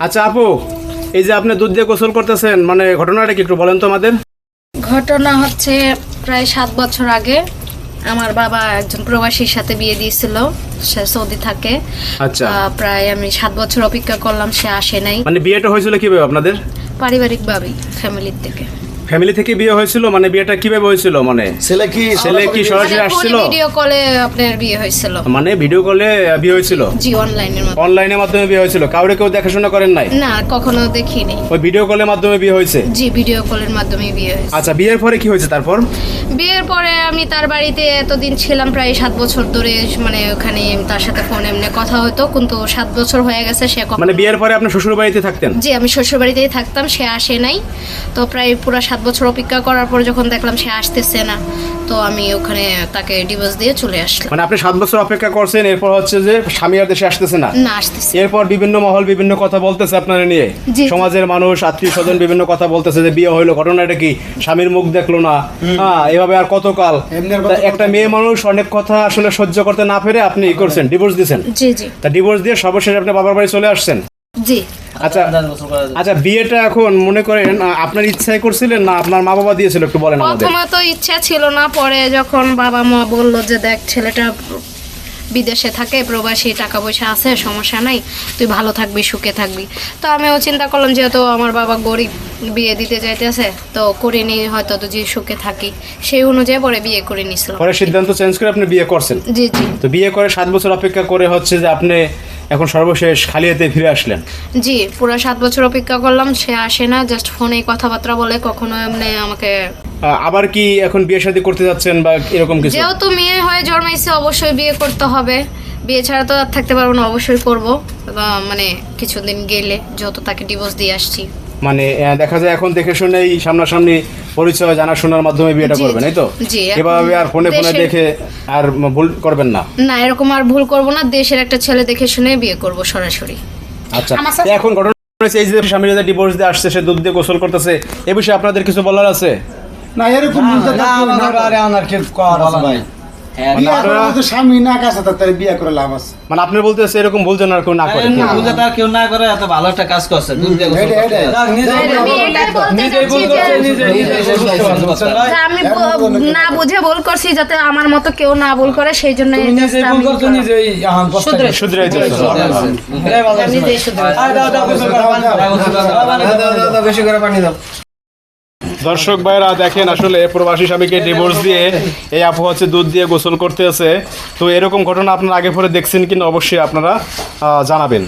আচ্ছা আপু এই যে আপনি দুধ দিয়ে গোসল করতেছেন মানে ঘটনাটা কি একটু বলেন তো আমাদের? ঘটনা হচ্ছে প্রায় সাত বছর আগে আমার বাবা একজন প্রবাসীর সাথে বিয়ে দিয়েছিল সে সৌদি থাকে। আচ্ছা। প্রায় আমি সাত বছর অপেক্ষা করলাম সে আসে নাই। মানে বিয়েটা হয়েছিল কীভাবে আপনাদের? পারিবারিক ভাবেই ফ্যামিলির থেকে। ফ্যামিলি থেকে বিয়ে হয়েছিল? মানে বিয়েটা কীভাবে হয়েছিল? মানে ছেলে কি ছেলে কি সরাসরি আসছিল? ভিডিও কলে আপনার বিয়ে হয়েছিল? মানে ভিডিও কলে বিয়ে হয়েছিল? জি অনলাইনের মাধ্যমে। অনলাইনের মাধ্যমে বিয়ে হয়েছিল। কাউরে কেউ দেখাশোনা করেন নাই? না কখনো দেখিনি। ওই ভিডিও কলের মাধ্যমে বিয়ে হয়েছে? জি ভিডিও কলের মাধ্যমে বিয়ে হয়েছে। আচ্ছা বিয়ের পরে কি হয়েছে তারপর? বিয়ের পরে আমি তার বাড়িতে এতদিন ছিলাম প্রায় সাত বছর ধরে মানে ওখানে তার সাথে ফোন এমনি কথা হতো কিন্তু সাত বছর হয়ে গেছে সে কখনো- মানে বিয়ের পরে আপনার শ্বশুর বাড়িতে থাকতেন? জি আমি শ্বশুর বাড়িতেই থাকতাম সে আসে নাই। তো প্রায় পুরো সাত বছর অপেক্ষা করার পর যখন দেখলাম সে আসতেছে না তো আমি ওখানে তাকে ডিভোর্স দিয়ে চলে আসলাম। মানে আপনি সাত বছর অপেক্ষা করছেন এরপর হচ্ছে যে স্বামী আর দেশে আসতেছে না? না আসতেছে এরপর বিভিন্ন মহল বিভিন্ন কথা বলতেছে আপনারা নিয়ে? সমাজের মানুষ আত্মীয় স্বজন বিভিন্ন কথা বলতেছে যে বিয়ে হইল ঘটনাটা কি? স্বামীর মুখ দেখল না। হ্যাঁ এভাবে আর কতকাল? একটা মেয়ে মানুষ অনেক কথা আসলে সহ্য করতে না পেরে আপনি ই করছেন ডিভোর্স দিয়েছেন। জি জি। তা ডিভোর্স দিয়ে সর্বশেষ আপনি বাবার বাড়ি চলে আসছেন? জি। আচ্ছা আচ্ছা বিয়েটা এখন মনে করেন আপনার ইচ্ছায় করছিলেন না আপনার মা বাবা দিয়েছিল একটু বলেন আমাদের? প্রথমে তো ইচ্ছা ছিল না পরে যখন বাবা মা বলল যে দেখ ছেলেটা বিদেশে থাকে প্রবাসী টাকা পয়সা আছে সমস্যা নাই তুই ভালো থাকবি সুখে থাকবি। তো আমিও চিন্তা করলাম যেহেতু আমার বাবা গরিব বিয়ে দিতে চাইতেছে তো করে নি হয়তো তো যে সুখে থাকি সেই অনুযায়ী পরে বিয়ে করে নিছিলাম। পরে সিদ্ধান্ত চেঞ্জ করে আপনি বিয়ে করছেন? জি জি। তো বিয়ে করে সাত বছর অপেক্ষা করে হচ্ছে যে আপনি এখন সর্বশেষ খালি হাতে ফিরে আসলেন। জি পুরো সাত বছর অপেক্ষা করলাম সে আসে না জাস্ট ফোনে কথাবার্তা বলে কখনো এমনি আমাকে আবার কি এখন বিয়ে শাদী করতে যাচ্ছেন বা এরকম কিছু? যেহেতু মেয়ে হয়ে জন্মাইছে অবশ্যই বিয়ে করতে হবে। বিয়ে ছাড়া তো আর থাকতে পারব না অবশ্যই করব। মানে কিছুদিন গেলে যেহেতু তাকে ডিভোর্স দিয়ে আসছি। মানে দেখা যায় এখন দেখে শুনেই সামনাসামনি পরিচয় জানাশোনার মাধ্যমে বিয়েটা করবেন এই তো এভাবে আর ফোনে ফোনে দেখে আর ভুল করবেন না না এরকম আর ভুল করব না দেশের একটা ছেলে দেখে শুনে বিয়ে করব সরাসরি আচ্ছা এখন ঘটনা হয়েছে এই যে স্বামীর যে ডিভোর্স দিয়ে আসছে সে দুধ দিয়ে গোসল করতেছে এ বিষয়ে আপনাদের কিছু বলার আছে না এরকম না, আরে আনার কি কর আছে ভাই বিয়ে করে আপনারা- তো স্বামী না কাছে তার বিয়ে করে লাভ আছে। মানে আপনি বলতেছে এরকম ভুল যেন কেউ না করে না বুঝে তার কেউ না করে এত ভালো একটা কাজ করছে আমি না বুঝে ভুল যাতে আমার মতো কেউ না ভুল করে সেই জন্য বেশি করে পানি দাও। দর্শক ভাইরা, দেখেন আসলে প্রবাসী স্বামীকে ডিভোর্স দিয়ে এই আপু হচ্ছে দুধ দিয়ে গোসল করতে আছে তো এরকম ঘটনা আপনারা আগে পরে দেখছেন কিনা অবশ্যই আপনারা জানাবেন।